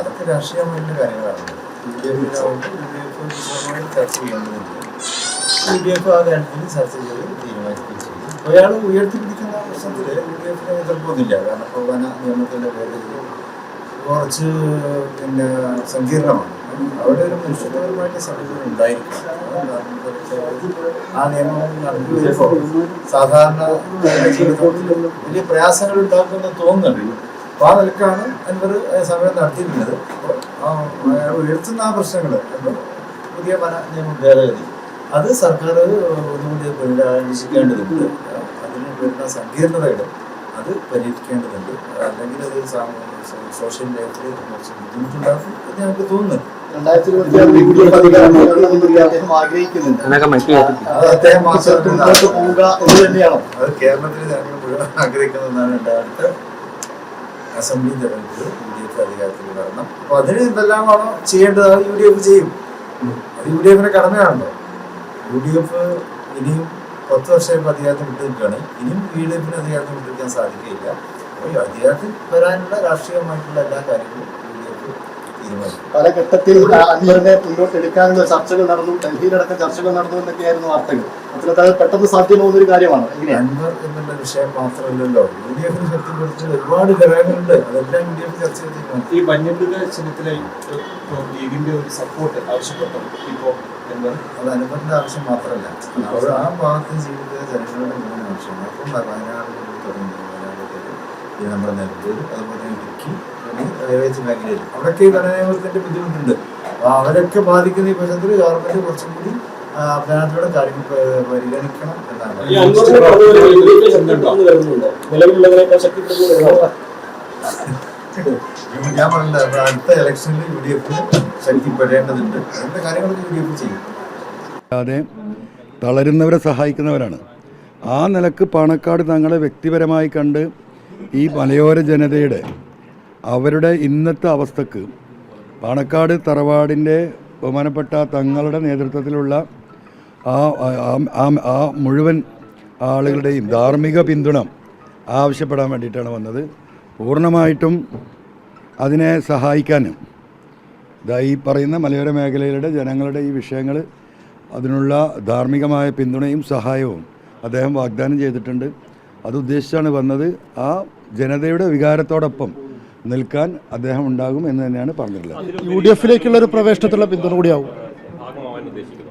അതൊക്കെ രാഷ്ട്രീയമായിട്ടുള്ള കാര്യങ്ങളാണ്. U D F ആ കാര്യത്തിൽ ചർച്ച ചെയ്ത് തീരുമാനിക്കുകയും ചെയ്യും ഒരാൾ ഉയർത്തിപ്പിടിക്കുന്ന പ്രശ്നത്തിൽ യു ഡി എഫിന് എതിർപ്പൊന്നുമില്ല. കാരണം ഇപ്പോൾ വന നിയമത്തിന്റെ പേരിൽ കുറച്ച് പിന്നെ സങ്കീർണമാണ്. അവിടെ ഒരു മനുഷ്യപരമായിട്ട് സമീപനം ഉണ്ടായിരിക്കും ആ നിയമം സാധാരണ ജീവിതത്തിൽ വലിയ പ്രയാസങ്ങൾ ഉണ്ടാക്കുമെന്ന് തോന്നുന്നുണ്ട്. അപ്പോൾ ആ നിലക്കാണ് അൻവർ സമയം നടത്തിയിരുന്നത് ഉയർത്തുന്ന ആ പ്രശ്നങ്ങൾ പുതിയ വന നിയമ ഭേദഗതി അത് സർക്കാർ ഒന്നുകൂടി പുനരാന്വേഷിക്കേണ്ടതുണ്ട് അതിന് വരുന്ന സങ്കീർണതകൾ അത് പരിഹരിക്കേണ്ടതുണ്ട്. അല്ലെങ്കിൽ അത് സോഷ്യൽ ലൈഫിൽ കുറച്ച് ബുദ്ധിമുട്ടുണ്ടാകും എന്ന് ഞങ്ങൾക്ക് തോന്നുന്നു രണ്ടായിരത്തി ഇരുപത്തി അദ്ദേഹം ആഗ്രഹിക്കുന്നുണ്ട്. അത് അദ്ദേഹം മുന്നോട്ട് മാത്രം പോവുക എന്ന് തന്നെയാണോ. അത് കേരളത്തിൽ ഞങ്ങൾ മുഴുവൻ ആഗ്രഹിക്കുന്നതാണ് എന്റെ അടുത്ത അസംബ്ലി തെരഞ്ഞെടുപ്പ് യു ഡി എഫ് അധികാരത്തിൽ വരണം അപ്പൊ അതിന് എന്തെല്ലാമാണോ ചെയ്യേണ്ടത് അത് യു ഡി എഫ് ചെയ്യും. അത് യു ഡി എഫിന്റെ കടമയാണല്ലോ. യു ഡി എഫ് ഇനിയും പത്ത് വർഷം അധികാരത്തിൽ വിട്ടിരിക്കുകയാണ്. ഇനിയും യു ഡി എഫിന് അധികാരത്തിൽ വിട്ടിരിക്കാൻ സാധിക്കില്ല അപ്പോൾ അധികാരത്തിൽ വരാനുള്ള രാഷ്ട്രീയമായിട്ടുള്ള എല്ലാ കാര്യങ്ങളും യു ഡി എഫ് തീരുമാനിക്കും പല ഘട്ടത്തിൽ അൻവറിനെ മുന്നോട്ട് എടുക്കാനുള്ള ചർച്ചകൾ നടന്നു ഡൽഹിയിലടക്കം ചർച്ചകൾ നടന്നു എന്നൊക്കെയായിരുന്നു വാർത്തകൾ. അത്തരത്തിൽ അത് പെട്ടെന്ന് സാധ്യമാവുന്ന ഒരു കാര്യമാണ്. അൻവർ എന്നുള്ള വിഷയം മാത്രമല്ലല്ലോ. യു ഡി എഫിന് ശക്തിപ്പെടുത്തി ഒരുപാട് ഘടകങ്ങളുണ്ട്. അതെല്ലാം യു ഡി എഫ് ചർച്ച ചെയ്ത് തീരുമാനിക്കും ഈ വന്യമൃഗ ചിഹ്നത്തിലെ ലീഗിന്റെ ഒരു സപ്പോർട്ട് ആവശ്യപ്പെട്ടു ഇപ്പോ എന്താ അത് അനുബന്ധ ആവശ്യം മാത്രമല്ല. അവർ ആ ഭാഗത്ത് ജീവിക്കുന്ന ജനങ്ങളുടെ മൂന്ന് ആവശ്യമാണ് അപ്പം വയനാട് തുടങ്ങി നമ്മുടെ നെല്ലൂർ അതുപോലെ ഇടുക്കി റെയിൽവേസ് മേഖലയിൽ. അവിടെയൊക്കെ ഈ വനനിയമത്തിന്റെ ബുദ്ധിമുട്ടുണ്ട്. അപ്പോൾ അവരൊക്കെ ബാധിക്കുന്ന ഈ പക്ഷത്തിൽ ഗവൺമെന്റ് കുറച്ചും കൂടി വയനാട്ടിലൂടെ കാര്യങ്ങൾ പരിഗണിക്കണം എന്നാണ്. ഞാൻ പറഞ്ഞില്ല അടുത്ത ഇലക്ഷനിൽ യു ഡി എഫ് ശക്തിപ്പെടേണ്ടതുണ്ട് അതിന്റെ കാര്യങ്ങളൊക്കെ യു ഡി എഫ് ചെയ്യും. അല്ലാതെ തളരുന്നവരെ സഹായിക്കുന്നവരാണ്. ആ നിലയ്ക്ക് പാണക്കാട് തങ്ങളെ വ്യക്തിപരമായി കണ്ട് ഈ മലയോര ജനതയുടെ അവരുടെ ഇന്നത്തെ അവസ്ഥക്ക് പാണക്കാട് തറവാടിന്റെ ബഹുമാനപ്പെട്ട തങ്ങളുടെ നേതൃത്വത്തിലുള്ള ആ ആ- മുഴുവൻ ആളുകളുടെയും ധാർമ്മിക പിന്തുണ ആവശ്യപ്പെടാൻ വേണ്ടിയിട്ടാണ് വന്നത്. പൂർണമായിട്ടും അതിനെ സഹായിക്കാനും ഇതാ ഈ പറയുന്ന മലയോര മേഖലയിലെ ജനങ്ങളുടെ ഈ വിഷയങ്ങൾ അതിനുള്ള ധാർമ്മികമായ പിന്തുണയും സഹായവും അദ്ദേഹം വാഗ്ദാനം ചെയ്തിട്ടുണ്ട്. അത് ഉദ്ദേശിച്ചാണ് വന്നത്. ആ ജനതയുടെ വികാരത്തോടൊപ്പം നിൽക്കാൻ അദ്ദേഹം ഉണ്ടാകും എന്ന് തന്നെയാണ് പറഞ്ഞിട്ടുള്ളത്. യു ഡി എഫിലേക്കുള്ള ഒരു പ്രവേശനത്തിലുള്ള പിന്തുണ കൂടിയാവും.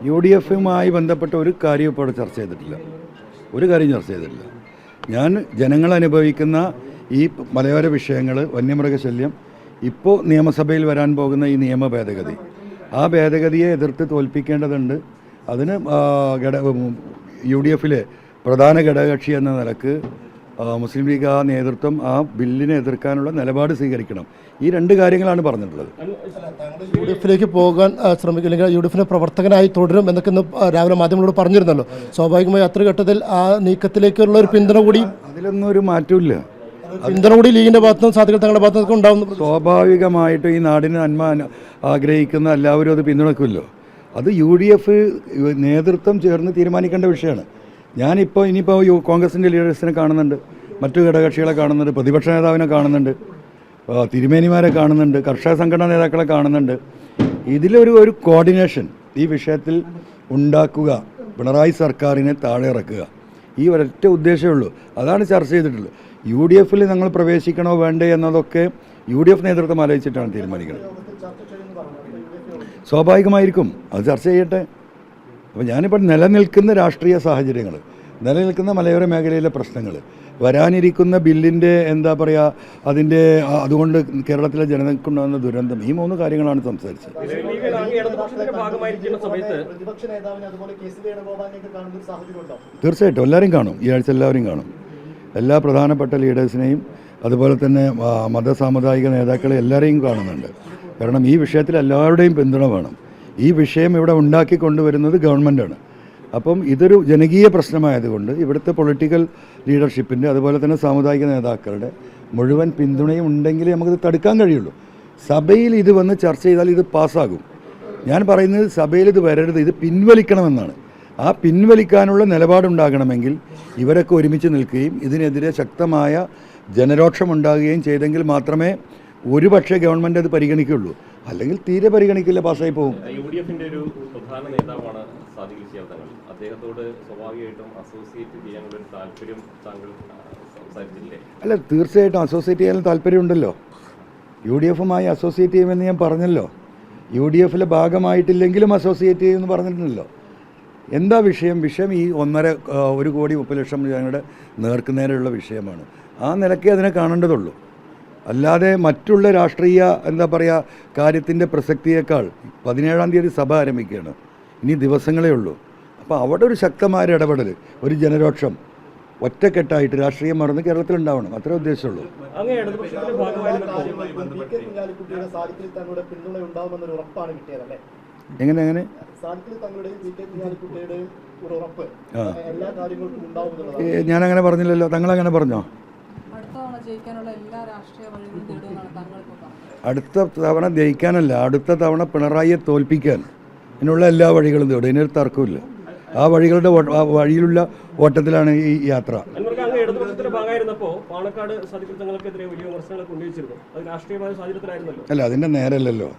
യു ഡി എഫുമായി ബന്ധപ്പെട്ട ഒരു കാര്യവും ഇപ്പോൾ ചർച്ച ചെയ്തിട്ടില്ല. ഒരു കാര്യം ചർച്ച ചെയ്തിട്ടില്ല. ഞാൻ ജനങ്ങൾ അനുഭവിക്കുന്ന ഈ മലയോര വിഷയങ്ങൾ വന്യമൃഗശല്യം ഇപ്പോൾ നിയമസഭയിൽ വരാൻ പോകുന്ന ഈ നിയമ ഭേദഗതി. ആ ഭേദഗതിയെ എതിർത്ത് തോൽപ്പിക്കേണ്ടതുണ്ട്. അതിന് യു ഡി എഫിലെ പ്രധാന ഘടകകക്ഷി എന്ന നിലയ്ക്ക് മുസ്ലിം ലീഗ് ആ നേതൃത്വം ആ ബില്ലിനെ എതിർക്കാനുള്ള നിലപാട് സ്വീകരിക്കണം. ഈ രണ്ട് കാര്യങ്ങളാണ് പറഞ്ഞിട്ടുള്ളത്. യു ഡി എഫിലേക്ക് പോകാൻ ശ്രമിക്കും അല്ലെങ്കിൽ യു ഡി പ്രവർത്തകനായി തുടരും എന്നൊക്കെ ഇന്ന് രാവിലെ മാധ്യമങ്ങളോട് പറഞ്ഞിരുന്നല്ലോ. സ്വാഭാവികമായി അത്ര ഘട്ടത്തിൽ ആ നീക്കത്തിലേക്കുള്ള ഒരു പിന്തുണ കൂടി അതിലൊന്നും ഒരു മാറ്റമില്ല പിന്തുണ കൂടി ലീഗിന്റെ ഭാഗത്തും സാധികൾ തങ്ങളുടെ ഉണ്ടാവുന്നു സ്വാഭാവികമായിട്ടും ഈ നാടിന് നന്മ ആഗ്രഹിക്കുന്ന എല്ലാവരും അത് പിന്തുണക്കുമല്ലോ അത് യു ഡി എഫ് നേതൃത്വം ചേർന്ന് തീരുമാനിക്കേണ്ട വിഷയമാണ്. ഞാനിപ്പോൾ ഇനിയിപ്പോൾ യു കോൺഗ്രസിന്റെ ലീഡേഴ്സിനെ കാണുന്നുണ്ട്. മറ്റു ഘടകക്ഷികളെ കാണുന്നുണ്ട്. പ്രതിപക്ഷ നേതാവിനെ കാണുന്നുണ്ട്. തിരുമേനിമാരെ കാണുന്നുണ്ട്. കർഷക സംഘടനാ നേതാക്കളെ കാണുന്നുണ്ട്. ഇതിലൊരു ഒരു കോർഡിനേഷൻ ഈ വിഷയത്തിൽ ഉണ്ടാക്കുക. പിണറായി സർക്കാരിനെ താഴെ ഇറക്കുക. ഈ ഒരൊറ്റ ഉദ്ദേശമേ ഉള്ളൂ. അതാണ് ചർച്ച ചെയ്തിട്ടുള്ളത്. യു ഡി എഫിൽ ഞങ്ങൾ പ്രവേശിക്കണോ വേണ്ടേ എന്നതൊക്കെ യു ഡി എഫ് നേതൃത്വം ആലോചിച്ചിട്ടാണ് തീരുമാനിക്കുന്നത്. സ്വാഭാവികമായിരിക്കും. അത് ചർച്ച ചെയ്യട്ടെ. അപ്പോൾ ഞാനിപ്പോൾ നിലനിൽക്കുന്ന രാഷ്ട്രീയ സാഹചര്യങ്ങൾ നിലനിൽക്കുന്ന മലയോര മേഖലയിലെ പ്രശ്നങ്ങൾ വരാനിരിക്കുന്ന ബില്ലിന്റെ എന്താ പറയുക അതിന്റെ അതുകൊണ്ട് കേരളത്തിലെ ജനതയ്ക്കുണ്ടാകുന്ന ദുരന്തം ഈ മൂന്ന് കാര്യങ്ങളാണ് സംസാരിച്ചത്. തീർച്ചയായിട്ടും എല്ലാവരും കാണും ഈ ആഴ്ച എല്ലാവരും കാണും. എല്ലാ പ്രധാനപ്പെട്ട ലീഡേഴ്സിനെയും അതുപോലെ തന്നെ മതസാമുദായിക നേതാക്കളെ എല്ലാവരെയും കാണുന്നുണ്ട്. കാരണം ഈ വിഷയത്തിൽ എല്ലാവരുടെയും പിന്തുണ വേണം. ഈ വിഷയം ഇവിടെ ഉണ്ടാക്കി കൊണ്ടുവരുന്നത് ഗവൺമെന്റാണ് അപ്പം ഇതൊരു ജനകീയ പ്രശ്നമായതുകൊണ്ട് ഇവിടുത്തെ പൊളിറ്റിക്കൽ ലീഡർഷിപ്പിന്റെ അതുപോലെ തന്നെ സാമുദായിക നേതാക്കളുടെ മുഴുവൻ പിന്തുണയും ഉണ്ടെങ്കിലേ നമുക്കിത് തടുക്കാൻ കഴിയുള്ളൂ. സഭയിൽ ഇത് വന്ന് ചർച്ച ചെയ്താൽ ഇത് പാസ്സാകും. ഞാൻ പറയുന്നത് സഭയിൽ ഇത് വരരുത് ഇത് പിൻവലിക്കണമെന്നാണ്. ആ പിൻവലിക്കാനുള്ള നിലപാടുണ്ടാകണമെങ്കിൽ ഇവരൊക്കെ ഒരുമിച്ച് നിൽക്കുകയും ഇതിനെതിരെ ശക്തമായ ജനരോക്ഷമുണ്ടാകുകയും ചെയ്തെങ്കിൽ മാത്രമേ ഒരുപക്ഷെ ഗവൺമെന്റ് അത് പരിഗണിക്കുള്ളൂ അല്ലെങ്കിൽ തീരെ പരിഗണിക്കില്ല പാസ്സായി പോകും. യു ഡി എഫിന്റെ ഒരു പ്രധാന നേതാവാണ് സാദിഖ് ഇസ്യാൽ തങ്ങൾ അദ്ദേഹത്തോട് സ്വാഭാവികമായിട്ടും അസോസിയേറ്റ് ചെയ്യാനുള്ള ഒരു താല്പര്യം താങ്കൾ സംസാരിച്ചില്ലേ? അല്ല തീർച്ചയായിട്ടും അസോസിയേറ്റ് ചെയ്യാൻ താല്പര്യമുണ്ടല്ലോ. യു ഡി എഫുമായി അസോസിയേറ്റ് ചെയ്യുമെന്ന് ഞാൻ പറഞ്ഞല്ലോ. യു ഡി എഫിലെ ഭാഗമായിട്ടില്ലെങ്കിലും അസോസിയേറ്റ് ചെയ്യുമെന്ന് പറഞ്ഞിട്ടുണ്ടല്ലോ. എന്താ വിഷയം? വിഷയം ഈ ഒന്നര ഒരു കോടി മുപ്പത് ലക്ഷം ജനങ്ങളുടെ നേർക്കുനേരെയുള്ള വിഷയമാണ്. ആ നിലയ്ക്ക് അതിനെ കാണേണ്ടതുള്ളൂ. അല്ലാതെ മറ്റുള്ള രാഷ്ട്രീയ എന്താ പറയുക കാര്യത്തിന്റെ പ്രസക്തിയേക്കാൾ പതിനേഴാം തീയതി സഭ ആരംഭിക്കുകയാണ്. ഇനി ദിവസങ്ങളേ ഉള്ളൂ. അപ്പോൾ അവിടെ ഒരു ശക്തമായ ഇടപെടൽ ഒരു ജനരോക്ഷം ഒറ്റക്കെട്ടായിട്ട് രാഷ്ട്രീയം മറന്ന് കേരളത്തിലുണ്ടാവണം. അത്രേ ഉദ്ദേശമുള്ളൂ. എങ്ങനെ എങ്ങനെ? ഞാനങ്ങനെ പറഞ്ഞില്ലല്ലോ. തങ്ങളങ്ങനെ പറഞ്ഞോ? ജയിക്കാനുള്ള എല്ലാ രാഷ്ട്രീയ വഴികളും തേടുമെന്നാണ് താങ്കളിപ്പോൾ അടുത്ത തവണ ജയിക്കാനല്ല അടുത്ത തവണ പിണറായിയെ തോൽപ്പിക്കാൻ അതിനുള്ള എല്ലാ വഴികളും തേടും ഇതിനൊരു തർക്കമില്ല ആ വഴികളുടെ വഴിയിലുള്ള ഓട്ടത്തിലാണ് ഈ യാത്ര. അല്ല അതിന്റെ നേരല്ലല്ലോ.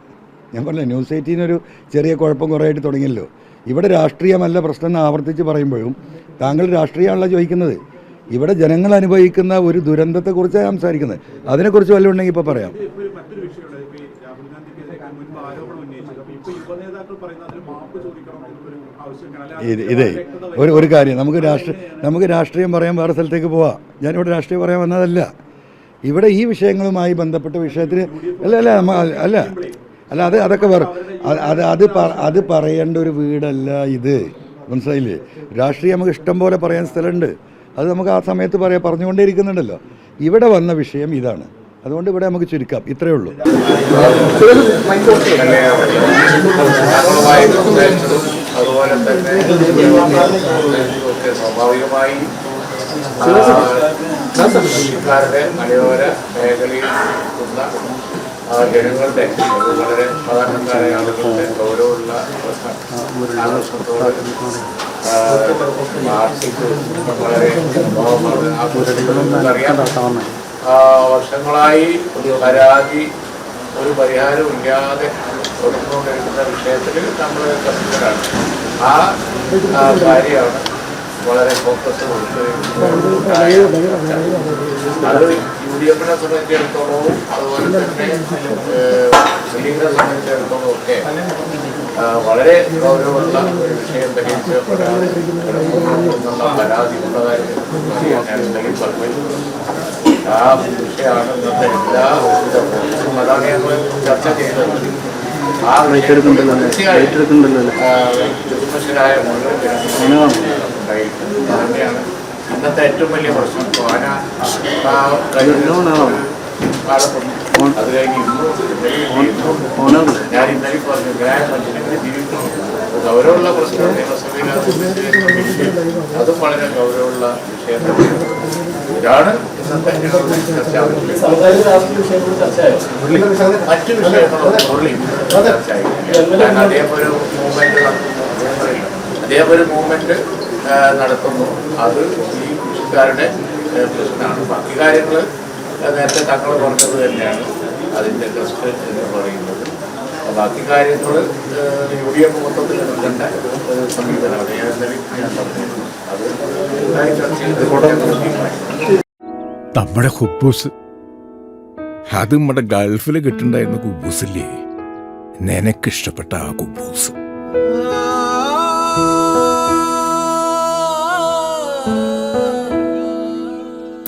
ഞാൻ പറഞ്ഞില്ല ന്യൂസ് എയ്റ്റീനൊരു ചെറിയ കുഴപ്പം കുറേയായിട്ട് തുടങ്ങിയല്ലോ. ഇവിടെ രാഷ്ട്രീയമല്ല പ്രശ്നം എന്ന് ആവർത്തിച്ച് പറയുമ്പോഴും താങ്കൾ രാഷ്ട്രീയമാണല്ലോ ചോദിക്കുന്നത്. ഇവിടെ ജനങ്ങൾ അനുഭവിക്കുന്ന ഒരു ദുരന്തത്തെക്കുറിച്ചാണ് സംസാരിക്കുന്നത്. അതിനെക്കുറിച്ച് വല്ലതും ഉണ്ടെങ്കിൽ ഇപ്പോൾ പറയാം. ഇപ്പൊ ആവശ്യമൊക്കെയാണ് ഇത് ഇതേ ഒരു ഒരു കാര്യം നമുക്ക് രാഷ്ട്രീയ നമുക്ക് രാഷ്ട്രീയം പറയാൻ വേറെ സ്ഥലത്തേക്ക് പോവാം. ഞാനിവിടെ രാഷ്ട്രീയം പറയാൻ വന്നതല്ല. ഇവിടെ ഈ വിഷയങ്ങളുമായി ബന്ധപ്പെട്ട വിഷയത്തിന് അല്ല അല്ല അല്ല അല്ല. അത് അതൊക്കെ പറ അത് അത് അത് അത് പറയേണ്ട ഒരു വീടല്ല ഇത്. മനസ്സിലായില്ലേ? രാഷ്ട്രീയം നമുക്ക് ഇഷ്ടം പോലെ പറയാൻ സ്ഥലമുണ്ട്. അത് നമുക്ക് ആ സമയത്ത് പറയാം പറഞ്ഞുകൊണ്ടേ ഇവിടെ വന്ന വിഷയം ഇതാണ്. അതുകൊണ്ട് ഇവിടെ നമുക്ക് ചുരുക്കാം. ഇത്രയേ ഉള്ളൂ. സ്വാഭാവികമായി മലയോര മേഖലയിൽ ആ, ജനങ്ങളുടെ അത് വളരെ സാധാരണക്കാരായ ആളുകളുടെ ഗൗരവമുള്ള വളരെ വർഷങ്ങളായി ഒരു പരാതി ഒരു പരിഹാരം ഇല്ലാതെ തുടർന്നുകൊണ്ടിരിക്കുന്ന വിഷയത്തിൽ നമ്മൾ ആ ആ കാര്യമാണ് വളരെ ഫോക്കസ് കൊടുത്ത് അത് യു ഡി എഫിനെ സംബന്ധിച്ചിടത്തോളവും അതുപോലെ തന്നെ ലീഗിനെ സംബന്ധിച്ചിടത്തോളം ഒക്കെ വളരെ ഗൗരവമുള്ള ഒരു വിഷയം കിടക്കുന്ന പരാതി ഉള്ള കാര്യം അറിയാൻ ഞാൻ ഇന്നലെ പറഞ്ഞു ആ വിഷയമാണ് ഇന്നത്തെ എല്ലാ വിധവും അതാണ് ഞങ്ങൾ ചർച്ച ചെയ്തത്. ആ വിഷയം തീർച്ചയായും മുഴുവൻ ജനങ്ങളും ഉണ്ടായിരിക്കും. ഇന്നത്തെ ഏറ്റവും വലിയ പ്രശ്നം കാലത്തും അത് കഴിഞ്ഞ് ഇന്നും ഞാൻ ഇന്നലെ പറഞ്ഞു ന്യായ മനുഷ്യനെ ജീവിക്കണം ഗൗരവമുള്ള പ്രശ്നം നിയമസഭയിൽ അത് വളരെ ഗൗരവമുള്ള വിഷയം ഇതാണ് ഇന്നത്തെ. മറ്റു വിഷയങ്ങളൊന്നും അദ്ദേഹം ഒരു മൂവ്മെന്റ് അദ്ദേഹം ഒരു മൂവ്മെന്റ് നടത്തുന്നു. അത് ഈ കൃഷിക്കാരുടെ പ്രശ്നമാണ്. ബാക്കി കാര്യങ്ങൾ നേരത്തെ തങ്ങൾ പറഞ്ഞത് തന്നെയാണ്. അതിന്റെ ട്രസ്റ്റ് എന്ന് പറയുന്നത്. ബാക്കി കാര്യങ്ങൾ യു ഡി എഫ് മൊത്തത്തിൽ എടുക്കേണ്ട സമീപനമാണ് ഞാൻ ഞാൻ പറഞ്ഞിരുന്നു അത് നമ്മുടെ ഹുബൂസ് അത് നമ്മുടെ ഗൾഫിൽ കിട്ടുണ്ടായിരുന്ന കുബൂസില്ലേ നിനക്കിഷ്ടപ്പെട്ട ആ കുബൂസ്